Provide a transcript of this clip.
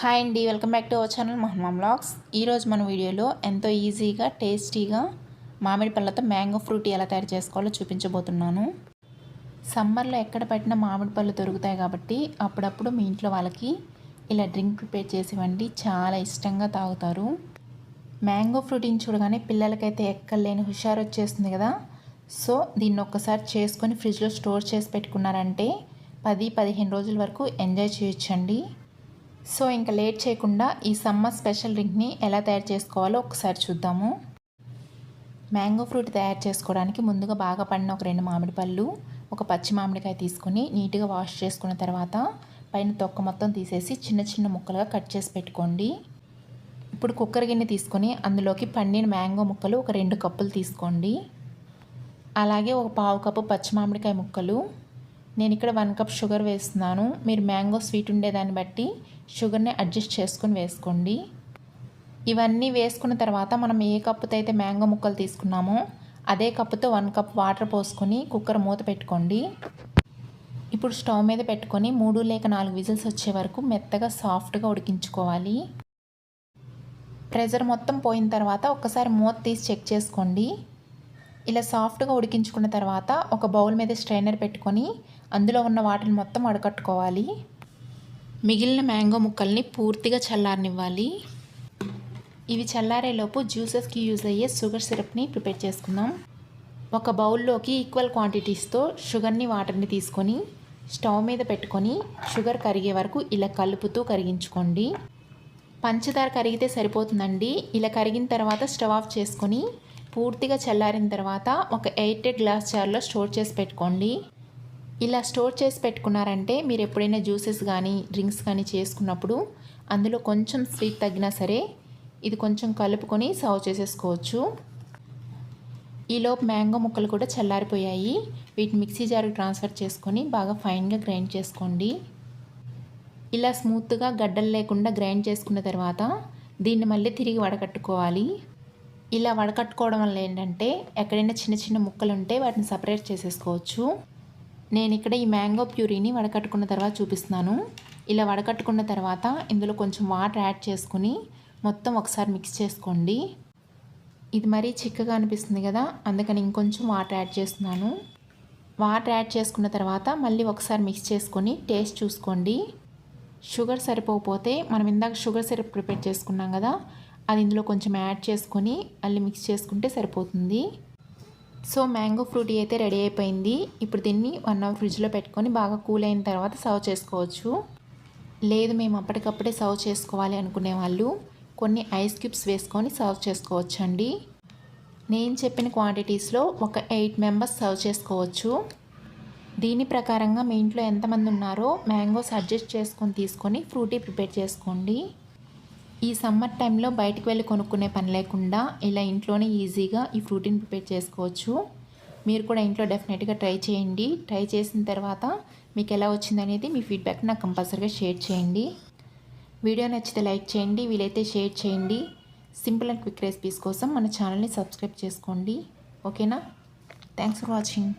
Hi అండి welcome back to our channel మహమ్మా blogs. ఈరోజు మన వీడియోలో ఎంతో ఈజీగా టేస్టీగా మామిడి పళ్ళతో మ్యాంగో ఫ్రూట్ ఎలా తయారు చేసుకోవాలో చూపించబోతున్నాను. సమ్మర్లో ఎక్కడ పెట్టినా మామిడి పళ్ళు దొరుకుతాయి కాబట్టి అప్పుడప్పుడు మీ ఇంట్లో వాళ్ళకి ఇలా డ్రింక్ ప్రిపేర్ చేసేవండి చాలా ఇష్టంగా తాగుతారు. మ్యాంగో ఫ్రూట్ని చూడగానే పిల్లలకైతే ఎక్కలేని హుషారు వచ్చేస్తుంది కదా. సో దీన్ని ఒక్కసారి చేసుకొని ఫ్రిడ్జ్లో స్టోర్ చేసి పెట్టుకున్నారంటే పది పదిహేను రోజుల వరకు ఎంజాయ్ చేయొచ్చండి. సో ఇంకా లేట్ చేయకుండా ఈ సమ్మర్ స్పెషల్ డ్రింక్ని ఎలా తయారు చేసుకోవాలో ఒకసారి చూద్దాము. మ్యాంగో ఫ్రూట్ తయారు చేసుకోవడానికి ముందుగా బాగా పడిన ఒక రెండు మామిడి పళ్ళు ఒక పచ్చి మామిడికాయ తీసుకుని నీట్గా వాష్ చేసుకున్న తర్వాత పైన తొక్క మొత్తం తీసేసి చిన్న చిన్న ముక్కలుగా కట్ చేసి పెట్టుకోండి. ఇప్పుడు కుక్కర్ గిన్నె తీసుకొని అందులోకి పండిన మ్యాంగో ముక్కలు ఒక రెండు కప్పులు తీసుకోండి. అలాగే ఒక పావు కప్పు పచ్చి మామిడికాయ ముక్కలు నేను ఇక్కడ వన్ కప్ షుగర్ వేస్తున్నాను. మీరు మ్యాంగో స్వీట్ ఉండేదాన్ని బట్టి షుగర్ని అడ్జస్ట్ చేసుకొని వేసుకోండి. ఇవన్నీ వేసుకున్న తర్వాత మనం ఏ కప్పుతో అయితే మ్యాంగో ముక్కలు తీసుకున్నామో అదే కప్పుతో వన్ కప్ వాటర్ పోసుకొని కుక్కర్ మూత పెట్టుకోండి. ఇప్పుడు స్టవ్ మీద పెట్టుకొని మూడు లేక నాలుగు విజిల్స్ వచ్చే వరకు మెత్తగా సాఫ్ట్గా ఉడికించుకోవాలి. ప్రెజర్ మొత్తం పోయిన తర్వాత ఒకసారి మూత తీసి చెక్ చేసుకోండి. ఇలా సాఫ్ట్గా ఉడికించుకున్న తర్వాత ఒక బౌల్ మీద స్ట్రైనర్ పెట్టుకొని అందులో ఉన్న వాటిని మొత్తం అడగట్టుకోవాలి. మిగిలిన మ్యాంగో ముక్కల్ని పూర్తిగా చల్లారనివ్వాలి. ఇవి చల్లారేలోపు జ్యూసెస్కి యూజ్ అయ్యే షుగర్ సిరప్ని ప్రిపేర్ చేసుకుందాం. ఒక బౌల్లోకి ఈక్వల్ క్వాంటిటీస్తో షుగర్ని వాటర్ని తీసుకొని స్టవ్ మీద పెట్టుకొని షుగర్ కరిగే వరకు ఇలా కలుపుతూ కరిగించుకోండి. పంచదార కరిగితే సరిపోతుందండి. ఇలా కరిగిన తర్వాత స్టవ్ ఆఫ్ చేసుకొని పూర్తిగా చల్లారిన తర్వాత ఒక ఎయిట్ గ్లాస్ జార్లో స్టోర్ చేసి పెట్టుకోండి. ఇలా స్టోర్ చేసి పెట్టుకున్నారంటే మీరు ఎప్పుడైనా జ్యూసెస్ కానీ డ్రింక్స్ కానీ చేసుకున్నప్పుడు అందులో కొంచెం స్వీట్ తగ్గినా సరే ఇది కొంచెం కలుపుకొని సర్వ్ చేసేసుకోవచ్చు. ఈలోపు మ్యాంగో ముక్కలు కూడా చల్లారిపోయాయి. వీటిని మిక్సీ జార్కి ట్రాన్స్ఫర్ చేసుకొని బాగా ఫైన్గా గ్రైండ్ చేసుకోండి. ఇలా స్మూత్గా గడ్డలు లేకుండా గ్రైండ్ చేసుకున్న తర్వాత దీన్ని మళ్ళీ తిరిగి వడకట్టుకోవాలి. ఇలా వడకట్టుకోవడం వల్ల ఏంటంటే ఎక్కడైనా చిన్న చిన్న ముక్కలు ఉంటే వాటిని సపరేట్ చేసేసుకోవచ్చు. నేను ఇక్కడ ఈ మ్యాంగో ప్యూరీని వడకట్టుకున్న తర్వాత చూపిస్తున్నాను. ఇలా వడకట్టుకున్న తర్వాత ఇందులో కొంచెం వాటర్ యాడ్ చేసుకుని మొత్తం ఒకసారి మిక్స్ చేసుకోండి. ఇది మరీ చిక్కగా అనిపిస్తుంది కదా అందుకని ఇంకొంచెం వాటర్ యాడ్ చేస్తున్నాను. వాటర్ యాడ్ చేసుకున్న తర్వాత మళ్ళీ ఒకసారి మిక్స్ చేసుకొని టేస్ట్ చూసుకోండి. షుగర్ సరిపోకపోతే మనం ఇందాక షుగర్ సిరప్ ప్రిపేర్ చేసుకున్నాం కదా అది ఇందులో కొంచెం యాడ్ చేసుకొని మళ్ళీ మిక్స్ చేసుకుంటే సరిపోతుంది. సో మ్యాంగో ఫ్రూటీ అయితే రెడీ అయిపోయింది. ఇప్పుడు దీన్ని వన్ అవర్ ఫ్రిడ్జ్లో పెట్టుకొని బాగా కూల్ అయిన తర్వాత సర్వ్ చేసుకోవచ్చు. లేదు మేము అప్పటికప్పుడే సర్వ్ చేసుకోవాలి అనుకునే వాళ్ళు కొన్ని ఐస్ క్యూబ్స్ వేసుకొని సర్వ్ చేసుకోవచ్చు అండి నేను చెప్పిన క్వాంటిటీస్లో ఒక ఎయిట్ మెంబర్స్ సర్వ్ చేసుకోవచ్చు. దీని ప్రకారంగా మీ ఇంట్లో ఎంతమంది ఉన్నారో మ్యాంగోస్ అడ్జస్ట్ చేసుకొని తీసుకొని ఫ్రూటీ ప్రిపేర్ చేసుకోండి. ఈ సమ్మర్ టైంలో బయటికి వెళ్ళి కొనుక్కునే పని లేకుండా ఇలా ఇంట్లోనే ఈజీగా ఈ ఫ్రూటీని ప్రిపేర్ చేసుకోవచ్చు. మీరు కూడా ఇంట్లో డెఫినెట్గా ట్రై చేయండి. ట్రై చేసిన తర్వాత మీకు ఎలా వచ్చిందనేది మీ ఫీడ్బ్యాక్ నాకు కంపల్సరీగా షేర్ చేయండి. వీడియో నచ్చితే లైక్ చేయండి వీలైతే షేర్ చేయండి. సింపుల్ అండ్ క్విక్ రెసిపీస్ కోసం మన ఛానల్ని సబ్స్క్రైబ్ చేసుకోండి. ఓకేనా? Thanks for watching.